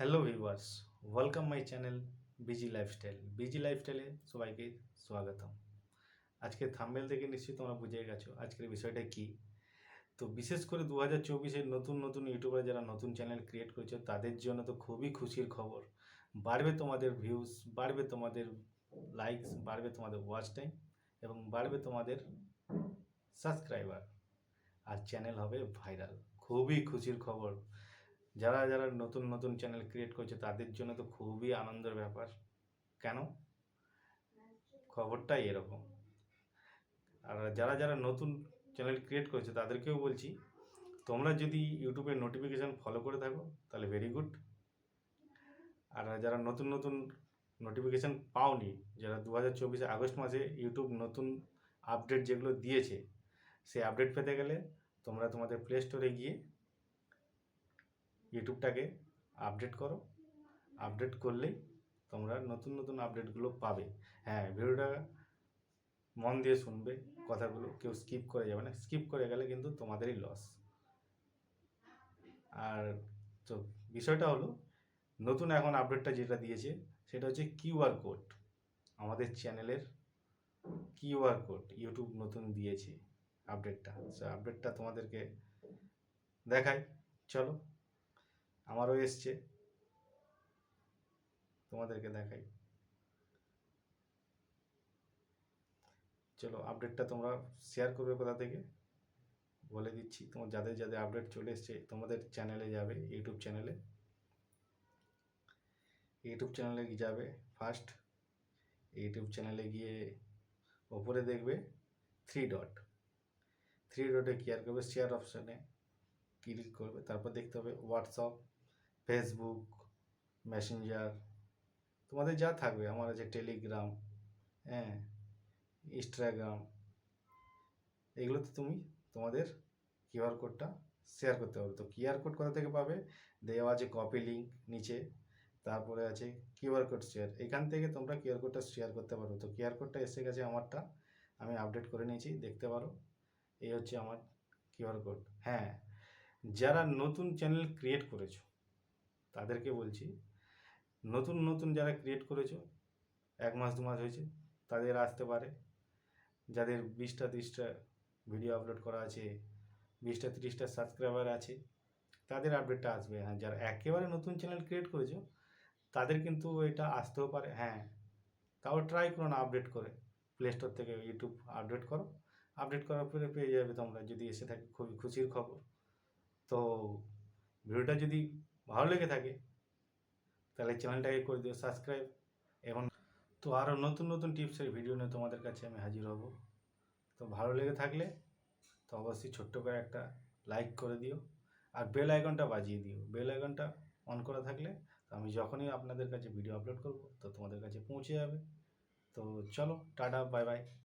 Hello viewers welcome my channel busy lifestyle busy লাইফস্টাইলে সবাইকে স্বাগতম। আজকে থাম্বেল থেকে নিশ্চয়ই তোমরা বুঝে গেছো আজকের বিষয়টা কি। তো বিশেষ করে দু হাজার চব্বিশের নতুন নতুন ইউটিউবার যারা নতুন চ্যানেল ক্রিয়েট করেছে, তাদের জন্য তো খুবই খুশির খবর। বাড়বে তোমাদের ভিউজ বাড়বে তোমাদের লাইকস বাড়বে তোমাদের ওয়াচ টাইম এবং বাড়বে তোমাদের সাবস্ক্রাইবার আর চ্যানেল হবে ভাইরাল খুবই খুশির খবর। যারা যারা নতুন নতুন চ্যানেল ক্রিয়েট করছে, তাদের জন্য তো খুবই আনন্দের ব্যাপার। কেন? খবরটাই এরকম। আর যারা যারা নতুন চ্যানেল ক্রিয়েট করেছে, তাদেরকেও বলছি, তোমরা যদি ইউটিউবের নোটিফিকেশান ফলো করে থাকো, তাহলে ভেরি গুড আর যারা নতুন নতুন নোটিফিকেশান পাওনি, যারা দু হাজার চব্বিশে আগস্ট মাসে ইউটিউব নতুন আপডেট যেগুলো দিয়েছে, সেই আপডেট পেতে গেলে তোমরা তোমাদের প্লে স্টোরে গিয়ে ইউটিউবটাকে আপডেট করো। আপডেট করলেই তোমরা নতুন নতুন আপডেটগুলো পাবে। হ্যাঁ ভিডিওটা মন দিয়ে শুনবে, কথাগুলো কেউ স্কিপ করে যাবে না। স্কিপ করে গেলে কিন্তু তোমাদেরই লস আর তো বিষয়টা হলো, নতুন এখন আপডেটটা যেটা দিয়েছে, সেটা হচ্ছে কিউআর কোড আমাদের চ্যানেলের কিউআর কোড ইউটিউব নতুন দিয়েছে আপডেটটা আপডেটটা তোমাদেরকে দেখাই। চলো আমারও এসছে। তোমাদেরকে দেখাই। চলো আপডেটটা তোমরা শেয়ার করবে কোথা থেকে? বলে দিচ্ছি, তোমার যাদের যাদের আপডেট চলে এসছে, তোমাদের চ্যানেলে যাবে ইউটিউব চ্যানেলে ইউটিউব চ্যানেলে যাবে ফার্স্ট ইউটিউব চ্যানেলে গিয়ে ওপরে দেখবে থ্রি ডট থ্রি ডটে কেয়ার করবে শেয়ার অপশানে ক্লিক করবে, তারপর দেখতে হবে হোয়াটসঅ্যাপ ফেসবুক মেসেঞ্জার তোমাদের যা থাকবে, আমার আছে টেলিগ্রাম হ্যাঁ ইনস্টাগ্রাম এগুলোতে তুমি তোমাদের কিউআর কোডটা শেয়ার করতে পারবে। তো কিউআর কোড কোথা থেকে পাবে? দেওয়া আছে কপি লিঙ্ক নিচে, তারপরে আছে কিউআর কোড শেয়ার এখান থেকে তোমরা কিউআর কোডটা শেয়ার করতে পারো তো কিউআর কোডটা এসে গেছে আমারটা, আমি আপডেট করে নিয়েছি, দেখতে পারো। এই হচ্ছে আমার কিউআর কোড হ্যাঁ যারা নতুন চ্যানেল ক্রিয়েট করেছ তাদেরকে বলছি, নতুন নতুন যারা ক্রিয়েট করেছ, এক মাস দু মাস হয়েছে, তাদের আসতে পারে। যাদের বিশটা তিরিশটা ভিডিও আপলোড করা আছে, বিশটা তিরিশটা সাবস্ক্রাইবার আছে, তাদের আপডেটটা আসবে। হ্যাঁ যারা একেবারে নতুন চ্যানেল ক্রিয়েট করেছ, তাদের কিন্তু এটা আসতেও পারে। হ্যাঁ তাও ট্রাই করো না আপডেট করে। প্লে স্টোর থেকে ইউটিউব আপডেট করো। আপডেট করার পরে পেয়ে যাবে তোমরা, যদি এসে থাকে খুবই খুশির খবর। তো ভিডিওটা যদি ভালো লেগে থাকে, তাহলে চ্যানেলটাকে করে দিও সাবস্ক্রাইব এবং তো আরও নতুন নতুন টিপসের ভিডিও নিয়ে তোমাদের কাছে আমি হাজির হব। তো ভালো লেগে থাকলে তো অবশ্যই ছোট্ট করে একটা লাইক করে দিও আর বেল আইকনটা বাজিয়ে দিও। বেল আইকনটা অন করা থাকলে তো আমি যখনই আপনাদের কাছে ভিডিও আপলোড করব তো তোমাদের কাছে পৌঁছে যাবে। তো চলো, টাটা বাই বাই